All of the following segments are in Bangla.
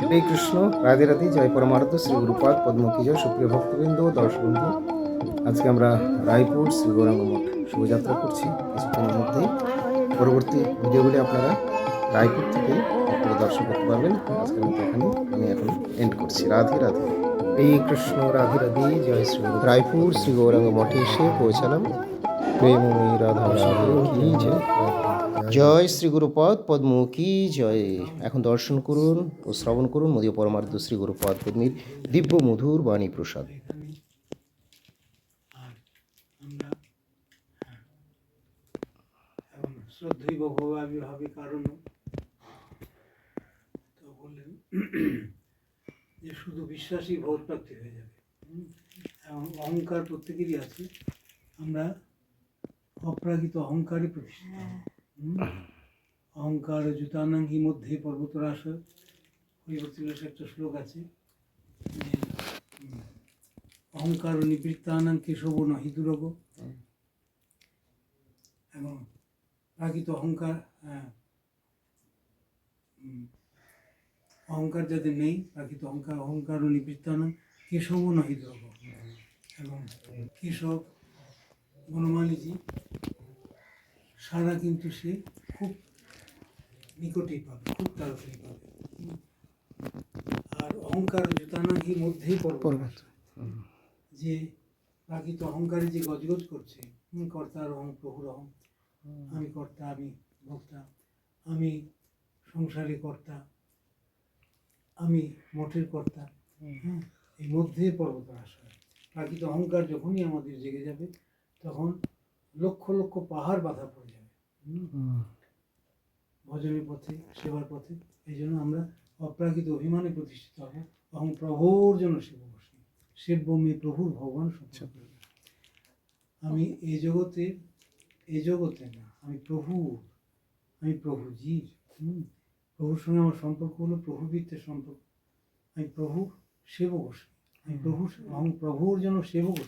হরে কৃষ্ণ, রাধে রাধে, জয় পরমার্থ শ্রী গুরুপাদ, পদ্মকি, জয় সুপ্রিয় ভক্তবৃন্দ দর্শক বন্ধু আজকে আমরা রায়পুর শ্রী গৌরাঙ্গ মঠ শুভযাত্রা করছি কিছুক্ষণের মধ্যেই পরবর্তী ভিডিওগুলি আপনারা রায়পুর থেকে আপনারা দর্শন করতে পারবেন। আজকের মতো এখানে আমি এখন এন্ড করছি। রাধে রাধে। এই কৃষ্ণ, রাধে রাধে, জয় শ্রী রায়পুর শ্রী গৌরাঙ্গ মঠে এসে পৌঁছালাম। প্রেমময়ী রাধা, রাধে জয়। শ্রী গুরুপদ পদ্ম কি জয়। এখন দর্শন করুন ও শ্রবণ করুন মোদীয় পরমার্থ শ্রী গুরুপদ পদ্মীর দিব্য মধুর বাণী প্রসাদ। হ্যাঁ, কারণ তো বললেন যে শুধু বিশ্বাসই ভোট প্রাপ্তি হয়ে যাবে। এবং অহংকার প্রত্যেকেরই আছে। আমরা অপ্রাকৃত অহংকারই প্রতিষ্ঠিত অহংকার জুতানাঙ্গি মধ্যে পর্বতরাস হরিভক্তির একটা শ্লোক আছে অহংকার নিবৃত্তানাং কেশব নহি দুরগ এবং প্রাকৃত অহংকার হ্যাঁ, অহংকার যাদের নেই প্রাকৃত অহংকার অহংকার ও নিবৃত্তানাং কেশব নহি দুরগ এবং কেশব বনমালীজি সারা কিন্তু সে খুব নিকটেই পাবে খুব তাড়াতাড়ি পাবে আর অহংকার জুতানাহি মধ্যেই পর্বত। যে প্রাকৃত অহংকারে যে গজগজ করছে হুম, কর্তার অহং প্রভুর অহং আমি কর্তা আমি ভোক্তা আমি সংসারে কর্তা আমি মঠের কর্তা হ্যাঁ এই মধ্যে পর্বত আসা প্রাকৃত অহংকার যখনই আমাদের জেগে যাবে তখন লক্ষ লক্ষ পাহাড় বাধা পড়ে। ভজনের পথে সেবার পথে এই জন্য আমরা অপ্রাকৃত অভিমানে প্রতিষ্ঠিত হব এবং প্রভুর জন্য সেব বসি। সেব্য মে প্রভুর ভগবান সত্য আমি এই জগতে এই জগতে না আমি প্রভু আমি প্রভুজির হুম। প্রভুর সঙ্গে আমার সম্পর্ক হলো প্রভু বৃত্তের সম্পর্ক। আমি প্রভু সেবক বসি। আমি প্রভু আমি প্রভুর জন্য সেবক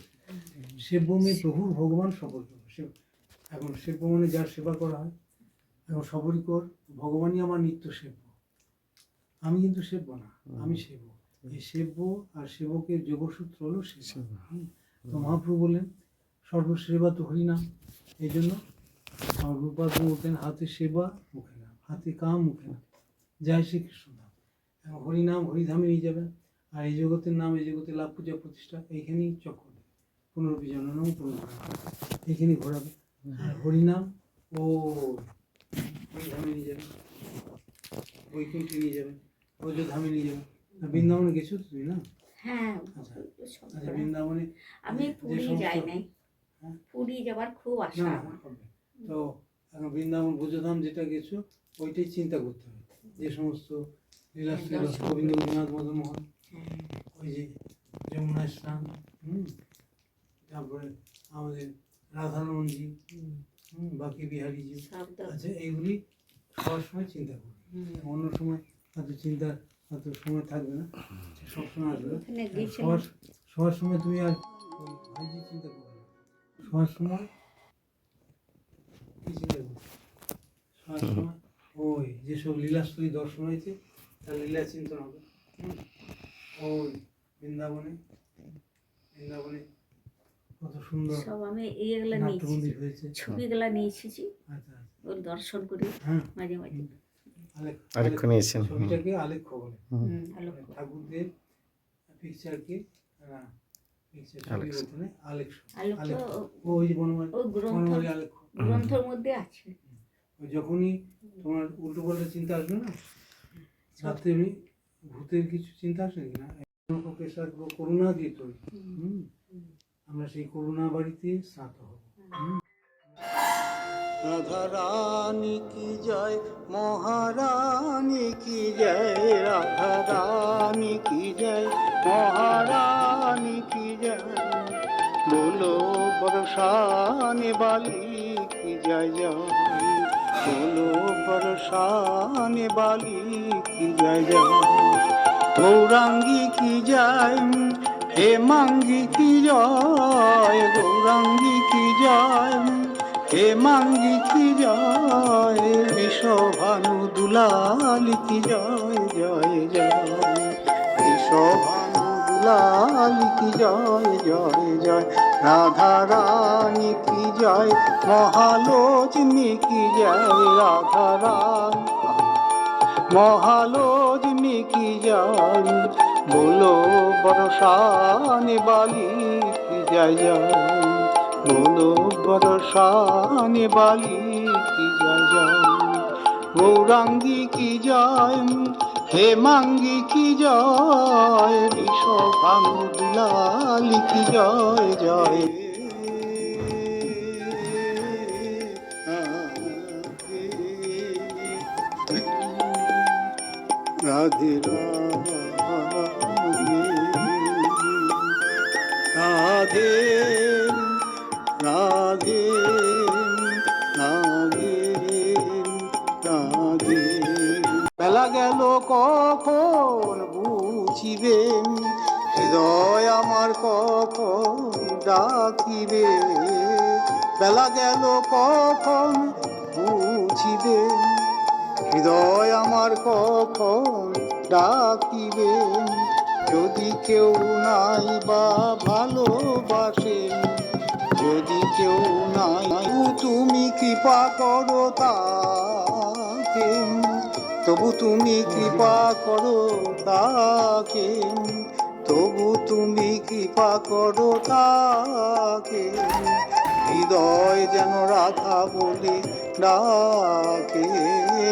সেব্য মে প্রভুর ভগবান সম্পর্ক এখন সেব্য মানে যার সেবা করা হয় এবং সবরিকর ভগবানই আমার নিত্য সেব্য। আমি কিন্তু সেব্য না আমি সেব্য। এই সেব্য আর সেবকের যোগসূত্র হলো সেবা। তো মহাপ্রভু বললেন সর্বসেবা তো হরিনাম এই জন্য আমার রূপাদ বলতেন হাতে সেবা মুখে নাম। হাতে কাম মুখে নাম। জয় শ্রীকৃষ্ণ নাম। এবং হরিনাম হরিধামে নিয়ে যাবেন। আর এই জগতের নাম এই জগতে লাভ পূজা প্রতিষ্ঠা এইখানেই চক্র পুনরবি জননম পুনর্ভরণ এইখানেই ঘোরাবে। আর হরিনাম ও হরিধামে নিয়ে যাবেন বৈকুণ্ঠে নিয়ে ব্রজধামে নিয়ে আর বৃন্দাবনে গেছো তুমি না? হ্যাঁ আচ্ছা। আচ্ছা। বৃন্দাবনে আমি পুরী যাই নাই। হ্যাঁ? পুরী যাবার খুব আশা আমার। তো এখন বৃন্দাবন ব্রজধাম যেটা গেছো ওইটাই চিন্তা করতে হবে। যে সমস্ত লীলাশ্রী হ্যাঁ, গোবিন্দ হ্যাঁ। ওই যে যমুনা স্নান হুম? তারপরে আমাদের রাধারমণজি হুম বাকি বিহারীজি। সব আছে এইগুলি সবার সময় চিন্তা করবে অন্য সময় হয়তো চিন্তা হয়তো সময় থাকবে না। সবসময় আসবে। সবার সবার সময় তুমি আর ভাইজি চিন্তা করবে না। সবার সময় কি চিন্তা করবে সবার সময় ওই যেসব লীলাস্থলী দর্শন হয়েছে তার লীলা চিন্তন হবে। হুম। ওই বৃন্দাবনে বৃন্দাবনে কত সুন্দর সব আমি নাট্য নিয়েছি ছবিগুলো নিয়ে এসেছি আচ্ছা আচ্ছা। ওর দর্শন করি হ্যাঁ। মাঝে মাঝে। নিয়েছেন। ছবিটাকে আলেখ্য বলে মানে ঠাকুরদের পিকচারকে গ্রন্থের মধ্যে আছে। ওই যখনই তোমার উল্টো পাল্টা চিন্তা আসবে না? রাত্রে ভূতের কিছু চিন্তা আসে নাকি না? করুণা দিয়ে তৈরি। হুম। আমরা সেই করুণা বাড়িতে স্নাত হব। রাধারানী কি জয়, মহারানী কি জয়, রাধারানী কি জয়, মহারানী কি জয়, বলো বরসানি বালি কি জয়, বলো বরসানি বালি কি জয়, গৌরাঙ্গী কি জয় হে মাঙ্গি কি জয়, গৌরাঙ্গি কি জয়? হে মাঙ্গি কি জয়, বিশ্বভানু দুলাল কি জয় জয় জয়। বিশ্বভানু দুলাল কি জয় জয় জয়। রাধা রানী কি জয় মহালোচনী কি জয় রাধা রানী মহালোচনী কি জয় বলো বরসানি বালি যায় বলো বরসানি বালি গৌরাঙ্গি কি যায়? হে মাঙ্গি কি যায়? বিশ্বভাঙ্গুলালি কি যায় যায়? রাধে রা গেল কখন বুঝিবে হৃদয় আমার কখন ডাকিবে? বেলা গেল কখন বুঝিবে হৃদয় আমার কখন ডাকিবে যদি কেউ নাই বা ভালোবাসে যদি কেউ নাই, তুমি কৃপা করো তাকে। তবু তুমি কৃপা করো তাকে, তবু তুমি কৃপা করো তাকে। হৃদয় যেন রাধা বলে ডাকে,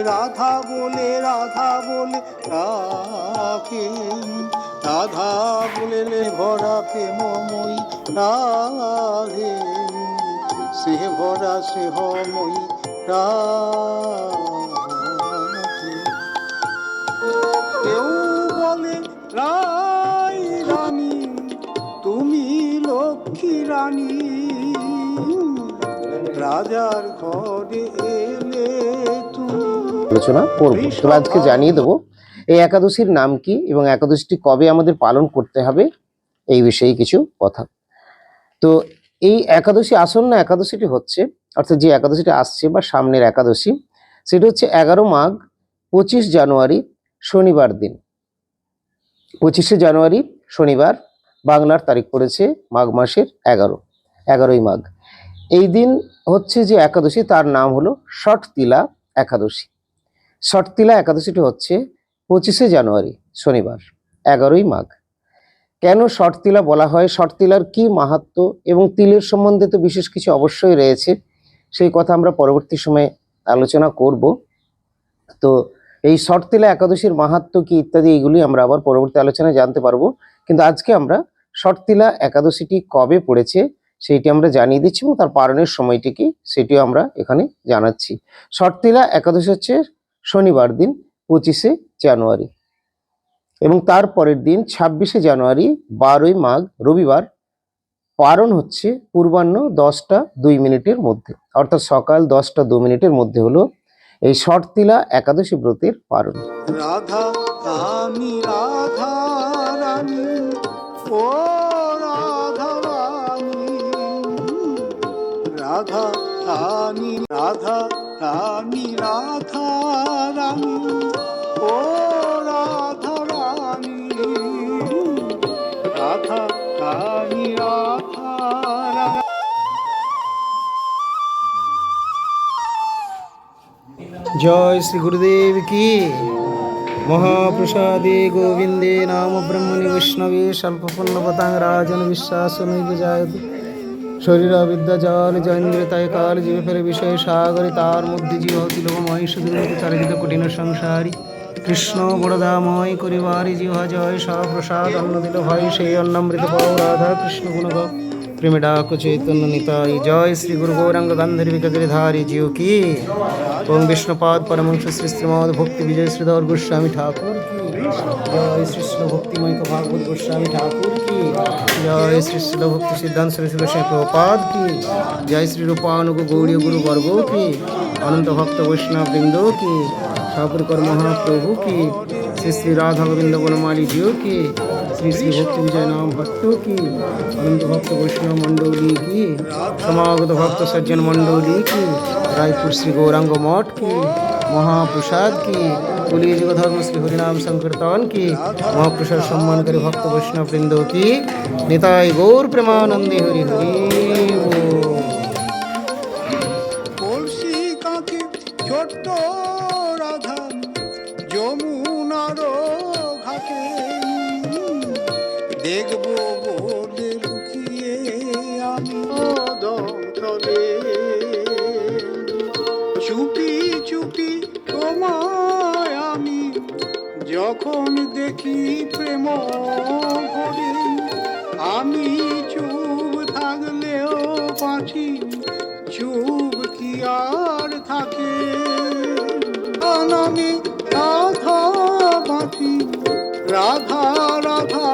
রাধা বলে রাধা বলে ডাকে। রাধা বলে ভরা প্রেমময়ী রাধে, সে ভরা সে স্নেহময়ী রাধে। রানী। রাজার ঘরে এলে আলোচনা করব। তবে আজকে জানিয়ে দেবো এই একাদশীর নাম কি এবং একাদশীটি কবে আমাদের পালন করতে হবে এই বিষয়ে কিছু কথা। তো এই একাদশী আসন্ন একাদশীটি হচ্ছে অর্থাৎ যে একাদশীটি আসছে বা সামনের একাদশী সেটি হচ্ছে এগারো মাঘ পঁচিশ জানুয়ারি শনিবার দিন। পঁচিশে জানুয়ারি শনিবার বাংলার তারিখ পড়েছে মাঘ মাসের এগারো, এগারোই মাঘ। এই দিন হচ্ছে যে একাদশী, তার নাম হলো ষট তিলা একাদশী। ষটতিলা একাদশীটি হচ্ছে পঁচিশে জানুয়ারি, শনিবার, এগারোই মাঘ। কেন ষটতিলা বলা হয়? ষটতিলার কি মাহাত্ম এবং তিলের সম্বন্ধে তো বিশেষ কিছু অবশ্যই রয়েছে, সেই কথা আমরা পরবর্তী সময়ে আলোচনা করব। তো এই ষটতিলা একাদশীর মাহাত্ম কি ইত্যাদি, এগুলি আমরা আবার পরবর্তী আলোচনায় জানতে পারব। কিন্তু আজকে আমরা ষটতিলা একাদশীটি কবে পড়েছে সেইটি আমরা জানিয়ে দিচ্ছি এবং তার পালনের সময়টি কি সেটিও আমরা এখানে জানাচ্ছি। ষটতিলা একাদশী হচ্ছে শনিবার দিন, পঁচিশে জানুয়ারি এবং তার পরের দিন ছাব্বিশে জানুয়ারি, বারোই মাঘ, রবিবার পারণ হচ্ছে পূর্বাহ্ন দশটা দুই মিনিটের মধ্যে। অর্থাৎ সকাল দশটা দু মিনিটের মধ্যে হলো এই ষটতিলা একাদশী ব্রতের পারণ রাধা রাধা, রানী। ও রাধা রানী রাধা রানী রাধা রানী রাধা রানী ও রাধা রানী রাধা রানী রাধা রানী জয় শ্রী গুরুদেব কি? মহাপ্রসাদে গোবিন্দে নাম ব্রহ্মণি বৈষ্ণবে স্বল্পপূর্ণপতাং রাজন বিশ্বাস নৈব জায়ত শরীর বিদ্যা জল জয়েন্দ্রতায় কাল জীবে ফেরে বিষয় সাগরে তার মধ্যে জীব লোকময় সুদূরমতি চারিত কঠিন সংসারী। কৃষ্ণ বড়দাময় করিবারি জিহা জয় সপ্রসাদ অন্ন দিল ভাই সেই অন্নামৃত পাও রাধা কৃষ্ণ গুণগ প্রেমে ডাক চৈতন্য নিতাই জয় শ্রী গুরু গৌরাঙ্গ গান্ধর্বিক গিরিধারী জিও কি। ওম বিষ্ণুপাদ পরমংশ শ্রী শ্রীমদ ভক্তি বিজয় শ্রীধর গোস্বামী ঠাকুর কি। জয় শ্রী শ্রী ভক্তিময় ভাগবত গোস্বামী ঠাকুর কি। জয় শ্রী শ্রী ভক্তি সিদ্ধান্ত শ্রী শ্রী গোস্বামী প্রপাদ কি। জয় শ্রী রূপানুগ গৌরী গুরু বর্গ কি। অনন্ত ভক্ত বৈষ্ণব বৃন্দ কি। ঠাকুর মহাপ্রভু কি। শ্রী শ্রী রাধা গোবিন্দ বনমালী জিও কি শ্রী শ্রী ভক্তি বিজয় নাম ভক্ত কি অনন্ত ভক্ত বৈষ্ণব মণ্ডলী কি সমাগত ভক্ত সজ্জন মণ্ডলী কি রায়পুর শ্রী গৌরাঙ্গ মঠ কি মহাপ্রসাদ কি কলি যুগ ধর্ম শ্রী হরিনাম সংকীর্তন কি মহাপ্রসাদ সম্মানকারী ভক্ত বৈষ্ণব বৃন্দ আমি চুপ থাকলেও পাখি, চুপ কি আর থাকে? নামে রাধা পাখি, রাধা রাধা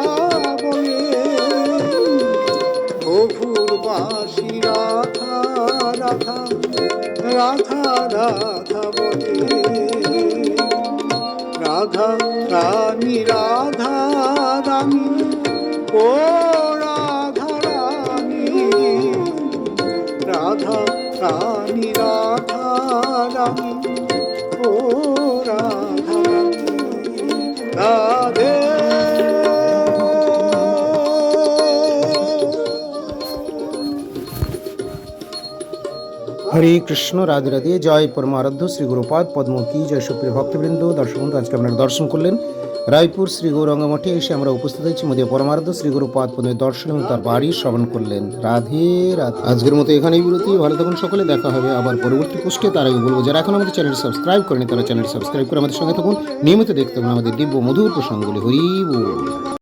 বলে। প্রভুর বাসি রাধা রাধা রাধা রাধা রাধা রানী রাধা রানী ও রাধা হরে কৃষ্ণ, রাধে রাধে। জয় পরমারাধ্য, শ্রী গুরুপাদ পদ্ম জয় সুপ্রিয় ভক্তবৃন্দ দর্শক বন্ধু আজকে আপনারা দর্শন করলেন রায়পুর শ্রী গৌরঙ্গ মঠে এসে আমরা উপস্থিত হয়েছি মোদী পরমারাধ্য, শ্রী গুরুপাদ পদ্মের দর্শন এবং তার বাড়ি শ্রবণ করলেন। রাধে রাধে। আজকের মতো এখানেই বিরতি। ভালো থাকুন সকলে। দেখা হবে আবার পরবর্তী পোস্টে তার আগে বলব, যারা এখন আমাদের চ্যানেল সাবস্ক্রাইব করেনি তারা চ্যানেল সাবস্ক্রাইব করে আমাদের সঙ্গে থাকুন। নিয়মিত দেখতে থাকুন আমাদের দিব্য মধুর প্রসঙ্গগুলি। হরি বল।